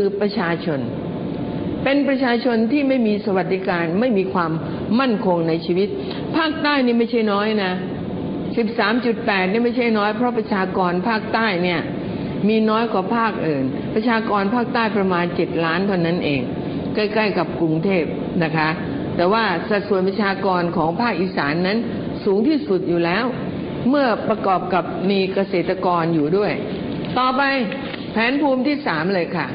คือประชาชน เป็นประชาชนที่ไม่มีสวัสดิการไม่มีความมั่นคงในชีวิต ภาคใต้นี่ไม่ใช่น้อยนะ 13.8นี่ไม่ใช่น้อยเพราะประชากรภาคใต้เนี่ยมีน้อยกว่าภาคอื่น ประชากรภาคใต้ประมาณ 7 ล้านเท่านั้นเอง ใกล้ๆกับกรุงเทพนะคะ แต่ว่าสัดส่วนประชากรของภาคอีสานนั้นสูงที่สุดอยู่แล้ว เมื่อประกอบกับมีเกษตรกรอยู่ด้วย ต่อไปแผนภูมิที่สามเลยค่ะ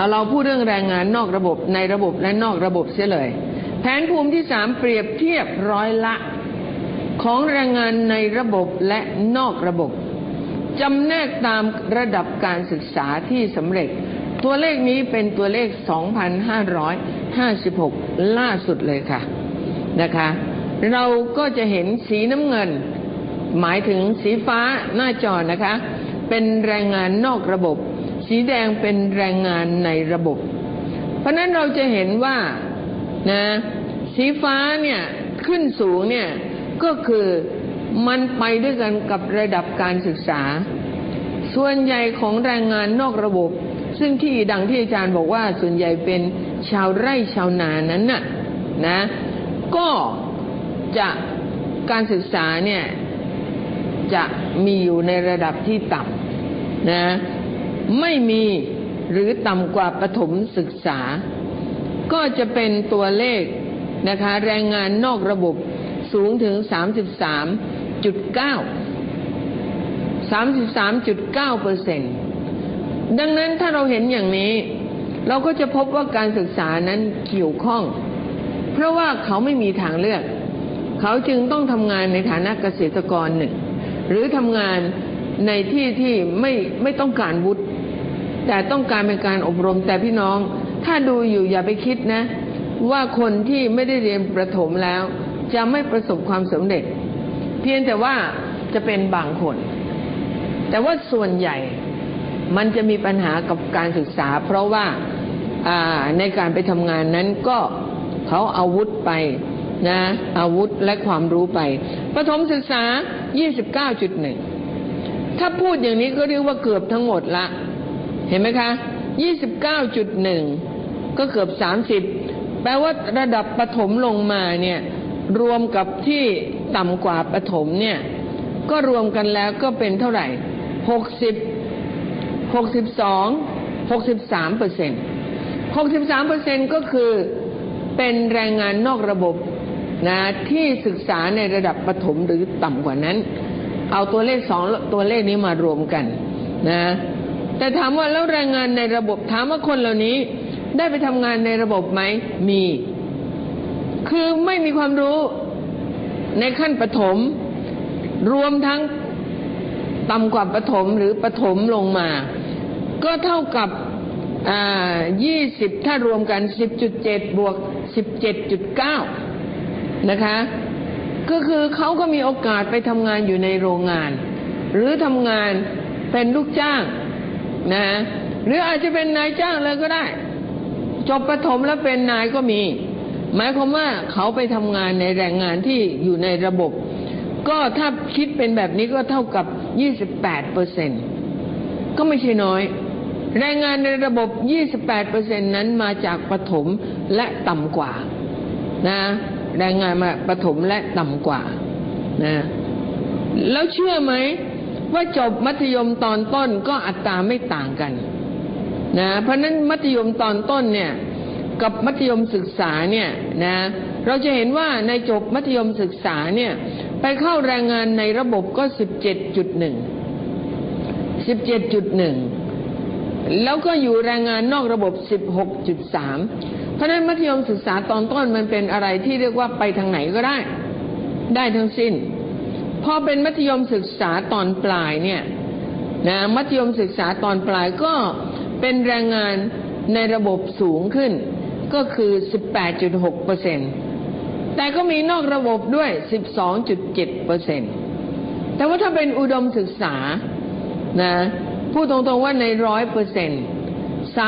เอาเราพูดเรื่องแรงงานนอกระบบในระบบและนอกระบบเสียเลย แผนภูมิที่สามเปรียบเทียบร้อยละ ของแรงงานในระบบและนอกระบบจำแนกตามระดับการศึกษาที่สำเร็จ ตัวเลขนี้เป็นตัวเลข 2,556 ล่าสุดเลยค่ะนะคะ เราก็จะเห็นสีน้ำเงิน หมายถึงสีฟ้าหน้าจอนะคะ เป็นแรงงานนอกระบบ สีแดงเป็นแรงงานในระบบ เพราะนั้นเราจะเห็นว่านะสีฟ้าเนี่ยขึ้นสูงเนี่ยก็คือมันไปด้วยกันกับระดับการศึกษา ส่วนใหญ่ของแรงงานนอกระบบ ซึ่งที่ดังที่อาจารย์บอกว่าส่วนใหญ่เป็นชาวไร่ชาวนานั้นน่ะนะ ก็จะการศึกษาเนี่ยจะมีอยู่ในระดับที่ต่ำนะ ไม่มีหรือต่ำกว่าประถมศึกษา ก็จะเป็นตัวเลขนะคะแรงงานนอกระบบสูงถึง 33.9 33.9เปอร์เซ็นต์ดังนั้นถ้าเราเห็นอย่างนี้ เราก็จะพบว่าการศึกษานั้นเกี่ยวข้อง เพราะว่าเขาไม่มีทางเลือก เขาจึงต้องทำงานในฐานะเกษตรกรหนึ่ง หรือทำงานในที่ที่ไม่ไม่ต้องการวุฒิ แต่ต้องการเป็นการอบรมแต่พี่น้อง ถ้าดูอยู่อย่าไปคิดนะ ว่าคนที่ไม่ได้เรียนประถมแล้ว จะไม่ประสบความสำเร็จ เพียงแต่ว่าจะเป็นบางคน แต่ว่าส่วนใหญ่มันจะมีปัญหากับการศึกษา เพราะว่าในการไปทำงานนั้นก็เขาอาวุธไปนะอาวุธและความรู้ไปประถมศึกษา 29.1 ถ้าพูดอย่างนี้ก็เรียกว่าเกือบทั้งหมดละ เห็นไหมคะ29.1ก็เกือบ30แปลว่าระดับประถมลงมาเนี่ย รวมกับที่ต่ำกว่าประถมเนี่ย ก็รวมกันแล้วก็เป็นเท่าไหร่60 62 63เปอร์เซ็นต์63เปอร์เซ็นต์ก็คือเป็นแรงงานนอกระบบนะที่ศึกษาในระดับประถมหรือต่ำกว่านั้น เอาตัวเลขสองตัวเลขนี้มารวมกันนะ แต่ถามว่าแล้วแรงงานในระบบถามว่าคนเหล่านี้ ได้ไปทำงานในระบบไหมมี คือไม่มีความรู้ในขั้นประถมรวมทั้งต่ำกว่าประถมหรือประถมลงมา ก็เท่ากับยี่สิบถ้ารวมกันสิบจุดเจ็ดบวกสิบเจ็ดจุดเก้านะคะ ก็คือเขาก็มีโอกาสไปทำงานอยู่ในโรงงาน หรือทำงานเป็นลูกจ้าง นะหรืออาจจะเป็นนายจ้างเลยก็ได้ จบประถมแล้วเป็นนายก็มี หมายความว่าเขาไปทำงานในแรงงานที่อยู่ในระบบ ก็ถ้าคิดเป็นแบบนี้ก็เท่ากับ 28เปอร์เซ็นก็ไม่ใช่น้อย แรงงานในระบบ 28เปอร์เซ็นนั้นมาจากประถมและต่ำกว่า นะแรงงานมาประถมและต่ำกว่านะแล้วเชื่อไหม ว่าจบมัธยมตอนต้นก็อัตราไม่ต่างกันนะเพราะนั้นมัธยมตอนต้นเนี่ยกับมัธยมศึกษาเนี่ยนะเราจะเห็นว่าในจบมัธยมศึกษาเนี่ยไปเข้าแรงงานในระบบก็สิบเจ็ดจุดหนึ่งสิบเจ็ดจุดหนึ่งแล้วก็อยู่แรงงานนอกระบบสิบหกจุดสามเพราะนั้นมัธยมศึกษาตอนต้นมันเป็นอะไรที่เรียกว่าไปทางไหนก็ได้ ได้ทั้งสิ้น พอเป็นมัธยมศึกษาตอนปลายเนี่ยนะมัธยมศึกษาตอนปลายก็เป็นแรงงานในระบบสูงขึ้น ก็คือ 18.6เปอร์เซ็นแต่ก็มีนอกระบบด้วย 12.7เปอร์เซ็นแต่ว่าถ้าเป็นอุดมศึกษานะพูดตรงๆว่าในร้อยเปอร์เซ็นต์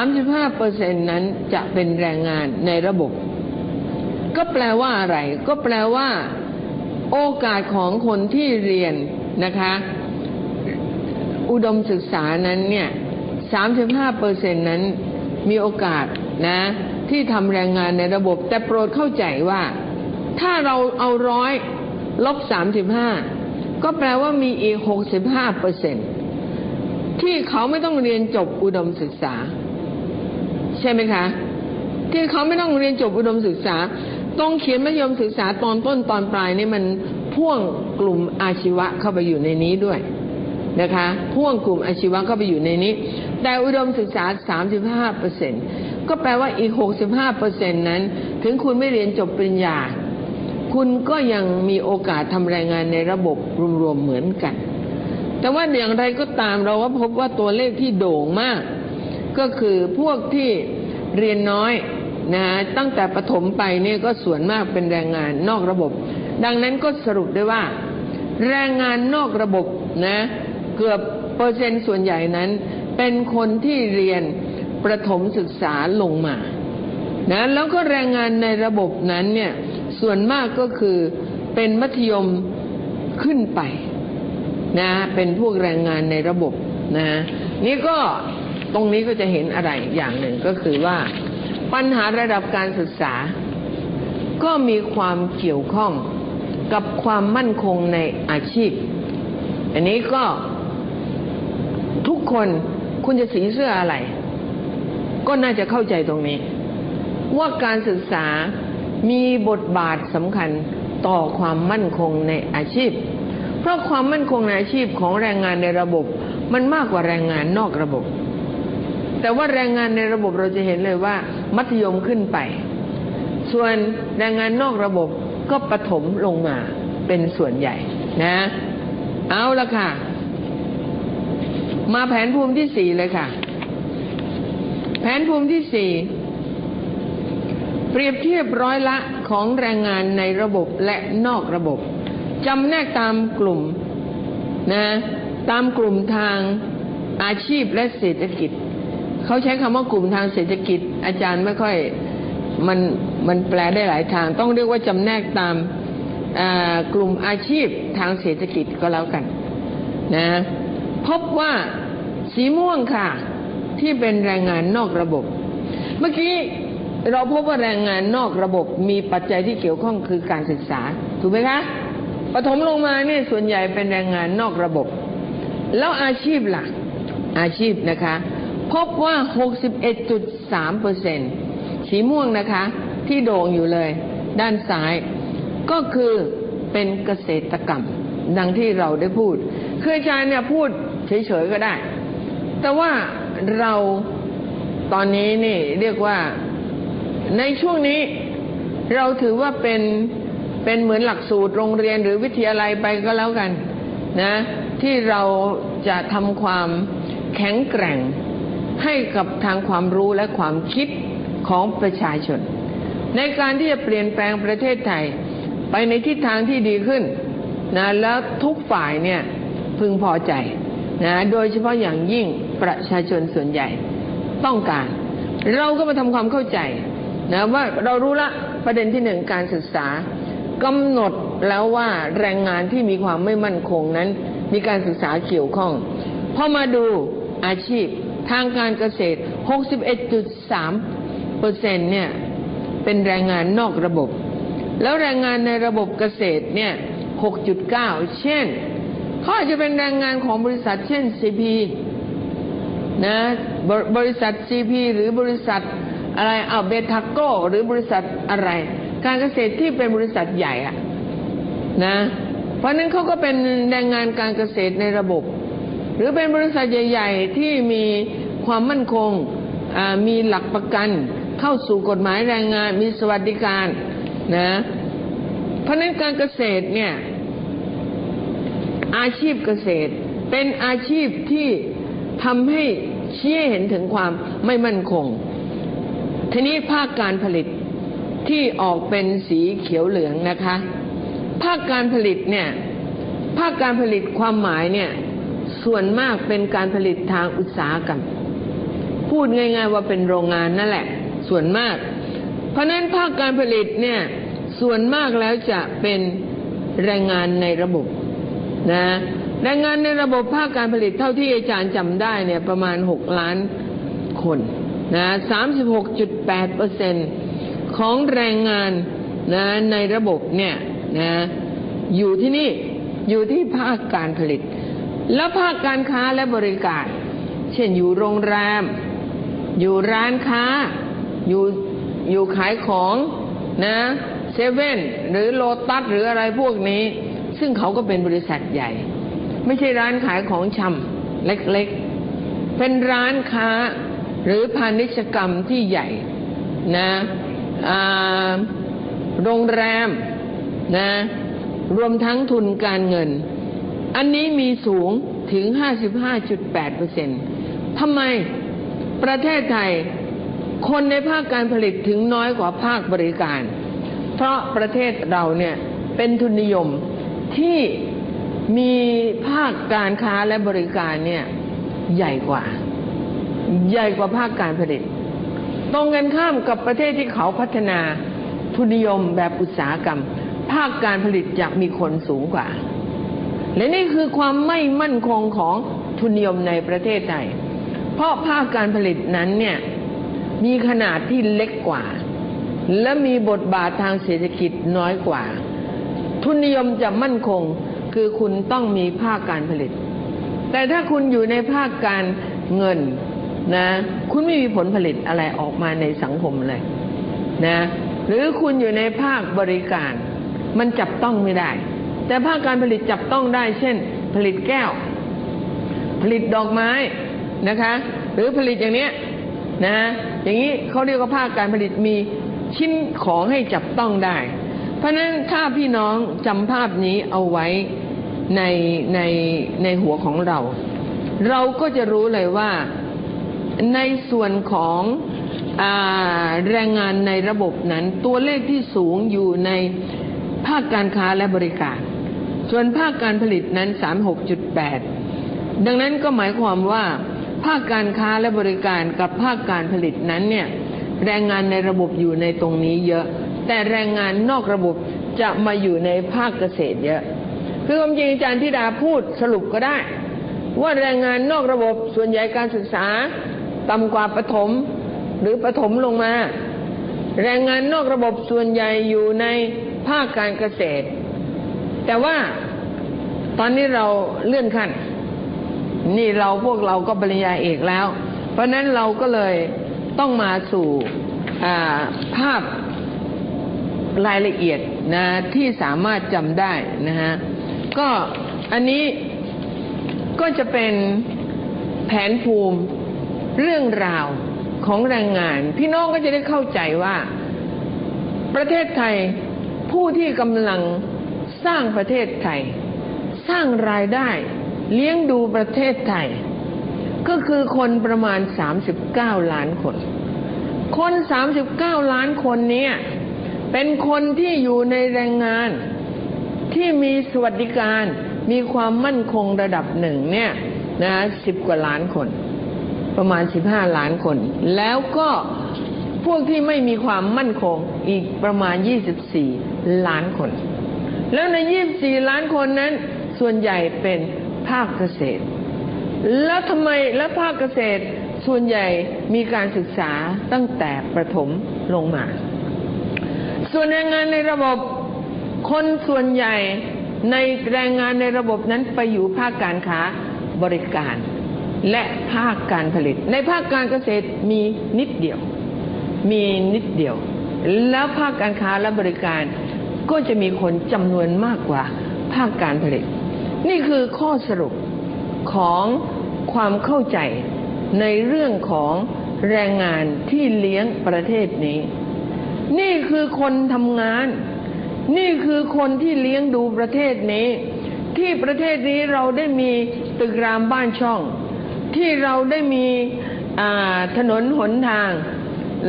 35เปอร์เซ็นต์นั้นจะเป็นแรงงานในระบบ ก็แปลว่าอะไร ก็แปลว่า โอกาสของคนที่เรียนนะคะ อุดมศึกษานั้นเนี่ย35เปอร์เซ็นนั้นมีโอกาสนะที่ทำแรงงานในระบบ แต่โปรดเข้าใจว่า ถ้าเราเอาร้อยลบ 35 ก็แปลว่ามีอีก 65เปอร์เซ็นที่เขาไม่ต้องเรียนจบอุดมศึกษา ใช่ไหมคะ ที่เขาไม่ต้องเรียนจบอุดมศึกษา ต้องเขียนมัธยมศึกษาตอนต้นตอนปลายนี่มันพ่วงกลุ่มอาชีวะเข้าไปอยู่ในนี้ด้วยนะคะพ่วงกลุ่มอาชีวะเข้าไปอยู่ในนี้ แต่อุดมศึกษา 35เปอร์เซ็นก็แปลว่าอีก 65เปอร์เซ็นนั้น ถึงคุณไม่เรียนจบปริญญา คุณก็ยังมีโอกาสทำรายงานในระบบรวมๆเหมือนกัน แต่ว่าอย่างไรก็ตามเราก็พบว่าตัวเลขที่โด่งมาก ก็คือพวกที่เรียนน้อย นะฮะตั้งแต่ประถมไปเนี่ยก็ส่วนมากเป็นแรงงานนอกระบบ ดังนั้นก็สรุปได้ว่า แรงงานนอกระบบนะเกือบเปอร์เซ็นต์ส่วนใหญ่นั้น เป็นคนที่เรียนประถมศึกษาลงมานะแล้วก็แรงงานในระบบนั้นเนี่ยส่วนมากก็คือเป็นมัธยมขึ้นไปนะเป็นพวกแรงงานในระบบนะนี่ก็ตรงนี้ก็จะเห็นอะไรอย่างหนึ่งก็คือว่า ปัญหาระดับการศึกษา ก็มีความเกี่ยวข้องกับความมั่นคงในอาชีพ อันนี้ก็ทุกคนคุณจะสีเสื้ออะไร ก็น่าจะเข้าใจตรงนี้ ว่าการศึกษามีบทบาทสำคัญต่อความมั่นคงในอาชีพ เพราะความมั่นคงในอาชีพของแรงงานในระบบ มันมากกว่าแรงงานนอกระบบ แต่ว่าแรงงานในระบบเราจะเห็นเลยว่า มัธยมขึ้นไป ส่วนแรงงานนอกระบบก็ปฐมลงมาเป็นส่วนใหญ่นะ เอาละค่ะ มาแผนภูมิที่สี่เลยค่ะ แผนภูมิที่สี่เปรียบเทียบร้อยละของแรงงานในระบบและนอกระบบจำแนกตามกลุ่มนะตามกลุ่มทางอาชีพและเศรษฐกิจ เขาใช้คำว่ากลุ่มทางเศรษฐกิจ อาจารย์ไม่ค่อยมันมันแปลได้หลายทาง ต้องเรียกว่าจำแนกตามกลุ่มอาชีพทางเศรษฐกิจก็แล้วกันนะพบว่าสีม่วงค่ะ ที่เป็นแรงงานนอกระบบ เมื่อกี้เราพบว่าแรงงานนอกระบบมีปัจจัยที่เกี่ยวข้องคือการศึกษา ถูกไหมคะปฐมลงมาเนี่ยส่วนใหญ่เป็นแรงงานนอกระบบ แล้วอาชีพหลักอาชีพนะคะ พบว่า 61.3เปอร์เซ็นสีม่วงนะคะ ที่โด่งอยู่เลย ด้านซ้าย ก็คือเป็นเกษตรกรรม ดังที่เราได้พูด คืออาจารย์เนี่ยพูดเฉยๆก็ได้ แต่ว่าเราตอนนี้นี่เรียกว่าในช่วงนี้เราถือว่าเป็นเป็นเหมือนหลักสูตรโรงเรียนหรือวิทยาลัยไปก็แล้วกันนะที่เราจะทำความแข็งแกร่ง ให้กับทางความรู้และความคิดของประชาชน ในการที่จะเปลี่ยนแปลงประเทศไทย ไปในทิศทางที่ดีขึ้นนะแล้วทุกฝ่ายเนี่ยพึงพอใจนะโดยเฉพาะอย่างยิ่งประชาชนส่วนใหญ่ต้องการ เราก็มาทำความเข้าใจนะว่าเรารู้ละประเด็นที่หนึ่งการศึกษากำหนดแล้วว่าแรงงานที่มีความไม่มั่นคงนั้น มีการศึกษาเกี่ยวข้องพอมาดูอาชีพ ทางการเกษตร 61.3เปอร์เซ็นต์เนี่ยเป็นแรงงานนอกระบบ แล้วแรงงานในระบบเกษตรเนี่ย 6.9 เช่นเขาอาจจะเป็นแรงงานของบริษัทเช่น CP นะบริษัท CP หรือบริษัทอะไรเอาเบทาโก้หรือบริษัทอะไร การเกษตรที่เป็นบริษัทใหญ่อะนะ เพราะนั้นเขาก็เป็นแรงงานการเกษตรในระบบ หรือเป็นบริษัทใหญ่ ๆ ที่มีความมั่นคงมีหลักประกัน เข้าสู่กฎหมายแรงงานมีสวัสดิการนะเพราะนั้นการเกษตรเนี่ยอาชีพเกษตร เป็นอาชีพที่ทำให้ชี้เห็นถึงความไม่มั่นคง ทีนี้ภาคการผลิตที่ออกเป็นสีเขียวเหลืองนะคะ ภาคการผลิตเนี่ยภาคการผลิตความหมายเนี่ย ส่วนมากเป็นการผลิตทางอุตสาหกรรม พูดง่าย ๆ ว่าเป็นโรงงานนั่นแหละ ส่วนมาก เพราะนั้นภาคการผลิตเนี่ยส่วนมากแล้วจะเป็นแรงงานในระบบนะแรงงานในระบบภาคการผลิตเท่าที่อาจารย์จำได้เนี่ยประมาณ 6 ล้านคนนะ36.8เปอร์เซ็นของแรงงานนะในระบบเนี่ยนะอยู่ที่นี่อยู่ที่ภาคการผลิต แล้วภาคการค้าและบริการ เช่นอยู่โรงแรม อยู่ร้านค้า อยู่อยู่ขายของนะเซเว่นหรือโลตัสหรืออะไรพวกนี้ ซึ่งเขาก็เป็นบริษัทใหญ่ ไม่ใช่ร้านขายของชำเล็กๆ เป็นร้านค้าหรือพาณิชกรรมที่ใหญ่นะโรงแรมนะรวมทั้งทุนการเงิน อันนี้มีสูงถึง 55.8เปอร์เซ็นต์ทำไมประเทศไทยคนในภาคการผลิตถึงน้อยกว่าภาคบริการ เพราะประเทศเราเนี่ยเป็นทุนนิยมที่มีภาคการค้าและบริการเนี่ยใหญ่กว่า ใหญ่กว่าภาคการผลิต ตรงกันข้ามกับประเทศที่เขาพัฒนาทุนนิยมแบบอุตสาหกรรม ภาคการผลิตจะมีคนสูงกว่า และนี่คือความไม่มั่นคงของทุนนิยมในประเทศไทย เพราะภาคการผลิตนั้นเนี่ยมีขนาดที่เล็กกว่า และมีบทบาททางเศรษฐกิจน้อยกว่า ทุนนิยมจะมั่นคงคือคุณต้องมีภาคการผลิต แต่ถ้าคุณอยู่ในภาคการเงินนะคุณไม่มีผลผลิตอะไรออกมาในสังคมเลยนะหรือคุณอยู่ในภาคบริการ มันจับต้องไม่ได้ แต่ภาคการผลิตจับต้องได้ เช่น ผลิตแก้ว ผลิตดอกไม้นะคะ หรือผลิตอย่างเนี้ยนะอย่างนี้เขาเรียกว่าภาคการผลิตมีชิ้นของให้จับต้องได้ เพราะนั้นถ้าพี่น้องจำภาพนี้เอาไว้ในในในหัวของเรา เราก็จะรู้เลยว่าในส่วนของอแรงงานในระบบนั้น ตัวเลขที่สูงอยู่ในภาคการค้าและบริการ ส่วนภาคการผลิตนั้น 36.8 ดังนั้นก็หมายความว่า ภาคการค้าและบริการกับภาคการผลิตนั้นเนี่ยแรงงานในระบบอยู่ในตรงนี้เยอะ แต่แรงงานนอกระบบจะมาอยู่ในภาคเกษตรเยอะ คือความจริงอาจารย์ธิดาพูดสรุปก็ได้ ว่าแรงงานนอกระบบส่วนใหญ่การศึกษาต่ำกว่าประถมหรือประถมลงมา แรงงานนอกระบบส่วนใหญ่อยู่ในภาคการเกษตร แต่ว่าตอนนี้เราเลื่อนขั้น นี่เราพวกเราก็ปริญญาเอกแล้ว เพราะนั้นเราก็เลยต้องมาสู่ภาพรายละเอียดนะที่สามารถจำได้นะฮะก็อันนี้ก็จะเป็นแผนภูมิเรื่องราวของแรงงาน พี่น้องก็จะได้เข้าใจว่า ประเทศไทยผู้ที่กำลัง สร้างประเทศไทย สร้างรายได้ เลี้ยงดูประเทศไทย ก็คือคนประมาณ 39 ล้านคน คน 39 ล้านคนนี้เป็นคนที่อยู่ในแรงงานที่มีสวัสดิการมีความมั่นคงระดับหนึ่งเนี่ยนะสิบกว่าล้านคน ประมาณ15ล้านคน แล้วก็พวกที่ไม่มีความมั่นคงอีกประมาณ24ล้านคน แล้วใน24ล้านคนนั้น ส่วนใหญ่เป็นภาคเกษตร แล้วทำไมแล้วภาคเกษตรส่วนใหญ่มีการศึกษาตั้งแต่ประถมลงมา ส่วนแรงงานในระบบคนส่วนใหญ่ในแรงงานในระบบนั้นไปอยู่ภาคการค้าบริการและภาคการผลิต ในภาคการเกษตรมีนิดเดียว มีนิดเดียว แล้วภาคการค้าและบริการ ก็จะมีคนจำนวนมากกว่าภาคการผลิต นี่คือข้อสรุปของความเข้าใจในเรื่องของแรงงานที่เลี้ยงประเทศนี้ นี่คือคนทำงาน นี่คือคนที่เลี้ยงดูประเทศนี้ ที่ประเทศนี้เราได้มีตึกรามบ้านช่อง ที่เราได้มีถนนหนทาง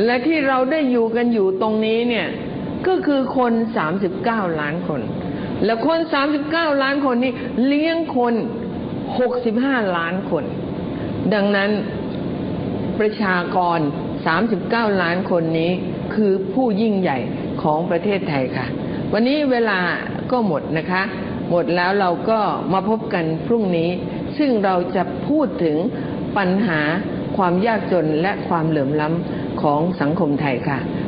และที่เราได้อยู่กันอยู่ตรงนี้เนี่ย ก็คือคน 39 ล้านคน และคน 39 ล้านคนนี้เลี้ยงคน 65 ล้านคน ดังนั้นประชากร 39 ล้านคนนี้คือผู้ยิ่งใหญ่ของประเทศไทยค่ะ วันนี้เวลาก็หมดนะคะ หมดแล้วเราก็มาพบกันพรุ่งนี้ ซึ่งเราจะพูดถึงปัญหาความยากจนและความเหลื่อมล้ำของสังคมไทยค่ะ